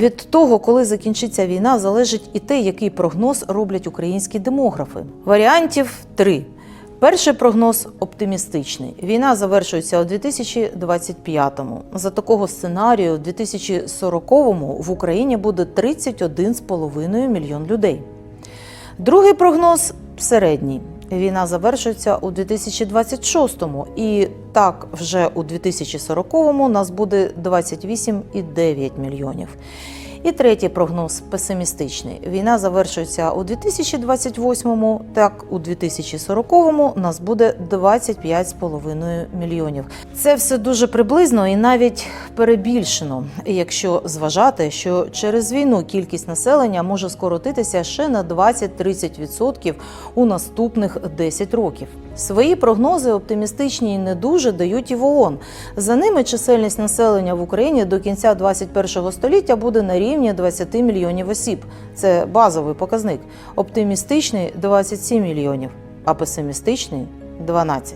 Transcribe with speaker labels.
Speaker 1: Від того, коли закінчиться війна, залежить і те, який прогноз роблять українські демографи. Варіантів три. Перший прогноз оптимістичний. Війна завершується у 2025-му. За такого сценарію, у 2040-му в Україні буде 31,5 мільйон людей. Другий прогноз середній. Війна завершується у 2026-му, і так вже у 2040-му нас буде 28,9 мільйонів. І третій прогноз песимістичний. Війна завершується у 2028-му, так у 2040-му нас буде 25,5 мільйонів. Це все дуже приблизно і навіть перебільшено, якщо зважати, що через війну кількість населення може скоротитися ще на 20-30% у наступних 10 років. Свої прогнози оптимістичні і не дуже дають і в ООН. За ними чисельність населення в Україні до кінця 21 століття буде на рівні 20 мільйонів осіб. Це базовий показник. Оптимістичний 27 мільйонів, а песимістичний 12.